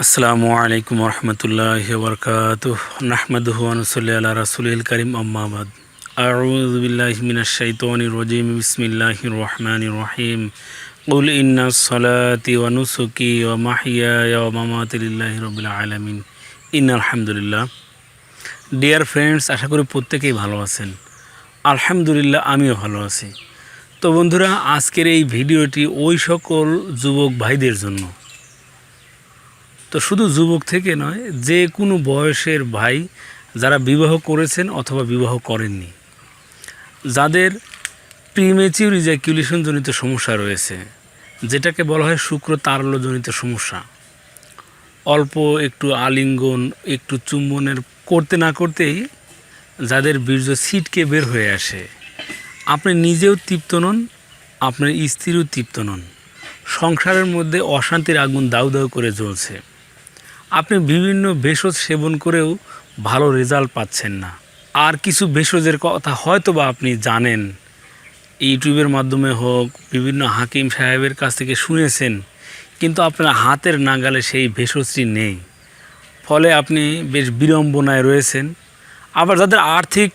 আসসালামু আলাইকুম রহমতুল্লাহ বরকাত নাহমদুহ আনসল্লি আল্লাহ রাসুল করিম আম্মাবাদ আউযু বিল্লাহি মিনাশ শাইতানির রাজিম বিসমিল্লাহির রহমানির রহিম قل إن صلاتي ونسكي ومحياي ومماتي لله رب العالمين ইন আলহামদুলিল্লাহ ডিয়ার ফ্রেন্ডস আশা করি প্রত্যেকেই ভালো আছেন আলহামদুলিল্লাহ আমিও ভালো আছি তো বন্ধুরা আজকের এই ভিডিওটি ওই সকল যুবক ভাইদের জন্য তো শুধু যুবক থেকে নয়, যে কোনো বয়সের ভাই যারা বিবাহ করেছেন অথবা বিবাহ করেননি, যাদের প্রিমেচিউর ইজাকিউলেশন জনিত সমস্যা রয়েছে, যেটাকে বলা হয় শুক্র তারল্যজনিত সমস্যা। অল্প একটু আলিঙ্গন, একটু চুম্বনের করতে না করতেই যাদের বীর্য ছিটকে বের হয়ে আসে, আপনি নিজেও তৃপ্ত নন, আপনার স্ত্রীও তৃপ্ত নন। সংসারের মধ্যে অশান্তির আগুন দাউ দাউ করে জ্বলছে। আপনি বিভিন্ন ভেষজ সেবন করেও ভালো রেজাল্ট পাচ্ছেন না। আর কিছু ভেষজের কথা হয়তো বা আপনি জানেন। ইউটিউবের মাধ্যমে হোক, বিভিন্ন হাকিম সাহেবের কাছ থেকে শুনেছেন, কিন্তু আপনার হাতের নাগালে সেই ভেষজটি নেই। ফলে আপনি বেশ বিড়ম্বনায় রয়েছেন। আবার যাদের আর্থিক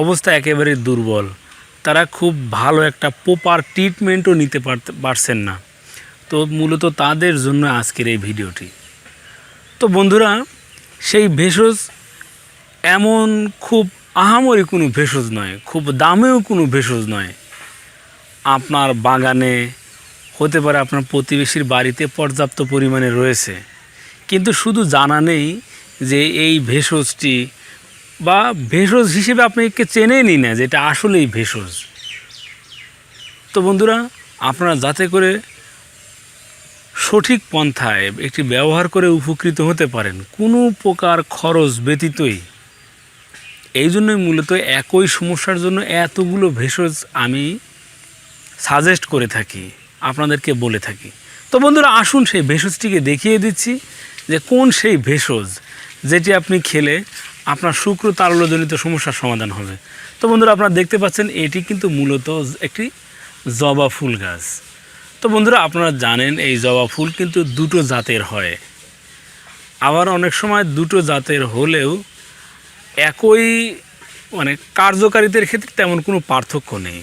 অবস্থা একেবারে দুর্বল, তারা খুব ভালো একটা প্রপার ট্রিটমেন্টও নিতে পারছেন না। তো মূলত তাদের জন্য আজকের এই ভিডিওটি। তো বন্ধুরা, সেই ভেষজ এমন খুব আহামরি কোনো ভেষজ নয়, খুব দামেও কোনো ভেষজ নয়। আপনার বাগানে হতে পারে আপনার প্রতিবেশীর বাড়িতে পর্যাপ্ত পরিমাণে রয়েছে। কিন্তু শুধু জানা নেই যে এই ভেষজটি বা ভেষজ হিসেবে আপনি একে চেনেনই না যে এটা আসলেই ভেষজ। তো বন্ধুরা, আপনারা যাতে করে সঠিক পন্থায় একটি ব্যবহার করে উপকৃত হতে পারেন। কোনো প্রকার খরচ ব্যতীতই। এই জন্যই মূলত একই সমস্যার জন্য এতগুলো ভেষজ আমি সাজেস্ট করে থাকি, আপনাদেরকে বলে থাকি। তো বন্ধুরা, আসুন সেই ভেষজটিকে দেখিয়ে দিচ্ছি যে কোন সেই ভেষজ যেটি আপনি খেলে আপনার শুক্র তারল্যজনিত সমস্যার সমাধান হবে। তো বন্ধুরা, আপনারা দেখতে পাচ্ছেন, এটি কিন্তু মূলত একটি জবা ফুল গাছ। তো বন্ধুরা, আপনারা জানেন এই জবা ফুল কিন্তু দুটো জাতের হয়। আবার অনেক সময় দুটো জাতের হলেও একই মানে কার্যকারিতার ক্ষেত্রে তেমন কোনো পার্থক্য নেই।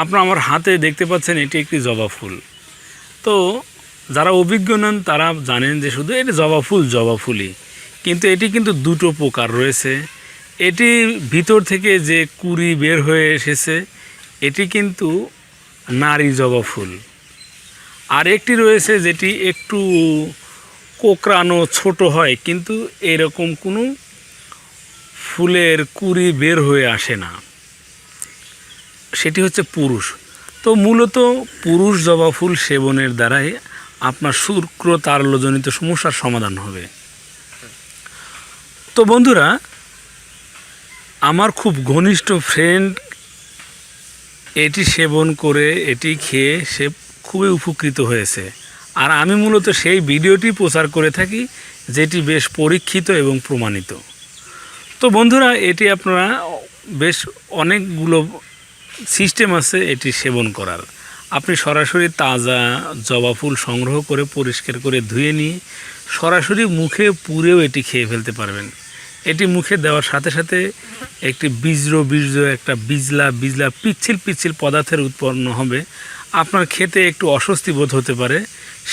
আপনারা আমার হাতে দেখতে পাচ্ছেন এটি একটি জবা ফুল। তো যারা অভিজ্ঞ নন, তারা জানেন যে শুধু এটি জবা ফুল, জবা ফুলই। কিন্তু এটি কিন্তু দুটো প্রকার রয়েছে। এটি ভিতর থেকে যে কুড়ি বের হয়ে এসেছে, এটি কিন্তু নারী জবা ফুল। আর একটি রয়েছে যেটি একটু কোকড়ানো ছোট হয়, কিন্তু এরকম কোনো ফুলের কুড়ি বের হয়ে আসে না। সেটি হচ্ছে পুরুষ। তো মূলত পুরুষ জবা ফুল সেবনের দ্বারাই আপনার শুক্র তারল্যজনিত সমস্যার সমাধান হবে। তো বন্ধুরা, আমার খুব ঘনিষ্ঠ ফ্রেন্ড এটি সেবন করে, এটি খেয়ে সে খুবই উপকৃত হয়েছে। আর আমি মূলত সেই ভিডিওটি প্রচার করে থাকি, যেটি বেশ পরীক্ষিত এবং প্রমাণিত। তো বন্ধুরা, এটি আপনারা বেশ অনেকগুলো সিস্টেম আছে এটি সেবন করার। আপনি সরাসরি তাজা জবা ফুল সংগ্রহ করে পরিষ্কার করে ধুয়ে নিয়ে সরাসরি মুখে পুরেও এটি খেয়ে ফেলতে পারবেন। এটি মুখে দেওয়ার সাথে সাথে একটি বীজ্র বীর্য একটা বিজলা বিজলা পিচ্ছিল পিচ্ছিল পদার্থের উৎপন্ন হবে। আপনার খেতে একটু অস্বস্তি বোধ হতে পারে।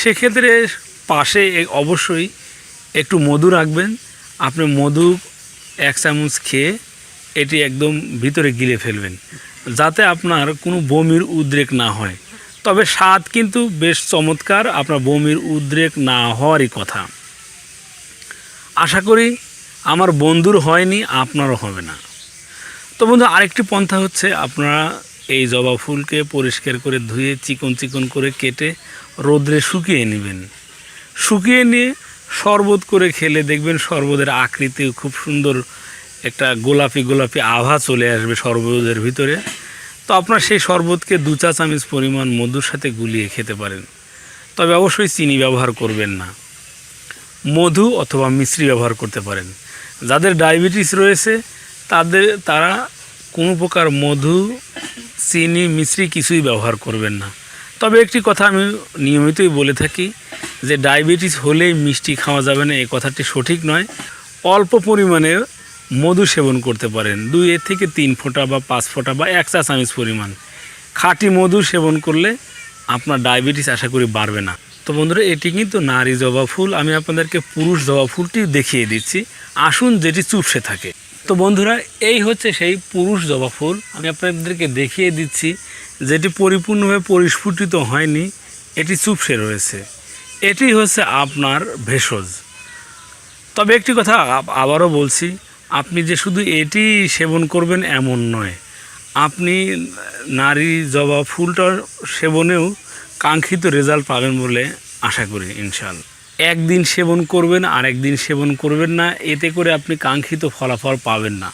সেক্ষেত্রে পাশে অবশ্যই একটু মধু রাখবেন। আপনি মধু এক চামচ খেয়ে এটি একদম ভিতরে গিলে ফেলবেন, যাতে আপনার কোনো বমির উদ্রেক না হয়। তবে স্বাদ কিন্তু বেশ চমৎকার, আপনার বমির উদ্রেক না হওয়ারই কথা। আশা করি আমার বন্ধুর হয়নি, আপনারও হবে না। তো বন্ধু, আরেকটি পন্থা হচ্ছে আপনারা এই জবা ফুলকে পরিষ্কার করে ধুয়ে চিকন চিকন করে কেটে রোদ্রে শুকিয়ে নেবেন। শুকিয়ে নিয়ে শরবত করে খেলে দেখবেন শরবতের আকৃতি খুব সুন্দর একটা গোলাপি গোলাপি আভা চলে আসবে শরবতের ভিতরে। তো আপনার সেই শরবতকে দু চা চামচ পরিমাণ মধুর সাথে গুলিয়ে খেতে পারেন। তবে অবশ্যই চিনি ব্যবহার করবেন না। মধু অথবা মিশ্রি ব্যবহার করতে পারেন। যাদের ডায়াবেটিস রয়েছে, তাদের, তারা কোনো প্রকার মধু চিনি মিশ্রি কিছুই ব্যবহার করবেন না। তবে একটি কথা আমি নিয়মিতই বলে থাকি যে ডায়াবেটিস হলেই মিষ্টি খাওয়া যাবে না এই কথাটি সঠিক নয়। অল্প পরিমাণে মধু সেবন করতে পারেন। দুই এর থেকে তিন ফোঁটা বা পাঁচ ফোঁটা বা এক চা চামচ পরিমাণ। খাঁটি মধু সেবন করলে আপনার ডায়াবেটিস আশা করি বাড়বে না। তো বন্ধুরা, এটি কিন্তু নারী জবা ফুল। আমি আপনাদেরকে পুরুষ জবা ফুলটি দেখিয়ে দিচ্ছি। আসুন যেটি চুপসে থাকে। তো বন্ধুরা, এই হচ্ছে সেই পুরুষ জবা ফুল। আমি আপনাদেরকে দেখিয়ে দিচ্ছি, যেটি পরিপূর্ণভাবে পরিস্ফুটিত হয়নি, এটি চুপসে রয়েছে। এটি হচ্ছে আপনার ভেষজ। তবে একটি কথা আবারও বলছি, আপনি যে শুধু এটি সেবন করবেন এমন নয়, আপনি নারী জবা ফুলটা সেবনেও কাঙ্ক্ষিত রেজাল্ট পাবেন বলে আশা করি ইনশাল্লাহ একদিন সেবন করবেন আর একদিন সেবন করবেন না। এতে করে আপনি কাঙ্ক্ষিত ফলাফল পাবেন না।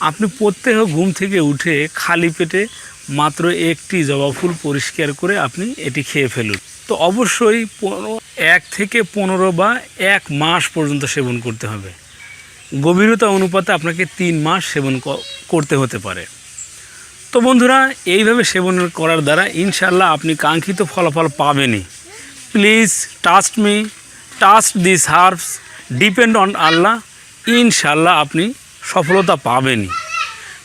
আপনি প্রত্যেক ঘুম থেকে উঠে খালি পেটে মাত্র একটি জবা ফুল পরিষ্কার করে আপনি এটি খেয়ে ফেলুন। তো অবশ্যই পনেরো, এক থেকে পনেরো বা এক মাস পর্যন্ত সেবন করতে হবে। গভীরতা অনুপাতে আপনাকে তিন মাস সেবন করতে হতে পারে। তো বন্ধুরা, এইভাবে সেবন করার দ্বারা ইনশাল্লাহ আপনি কাঙ্ক্ষিত ফলাফল পাবেনই। Please trust me trust this herbs depend on আল্লাহ ইনশাল্লাহ আপনি সফলতা পাবেনই।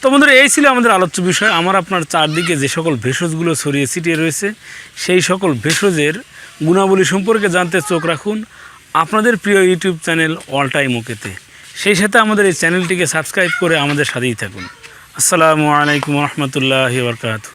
তো বন্ধুরা, এই ছিল আমাদের আলোচ্য বিষয়। আমার আপনার চারদিকে যে সকল ভেষজগুলো ছড়িয়ে ছিটিয়ে রয়েছে, সেই সকল ভেষজের গুণাবলী সম্পর্কে জানতে চোখ রাখুন আপনাদের প্রিয় ইউটিউব চ্যানেল অল টাইম ওকেতে সেই সাথে আমাদের এই চ্যানেলটিকে সাবস্ক্রাইব করে আমাদের সাথেই থাকুন। আসসালামু আলাইকুম রহমতুল্লাহ বরকাত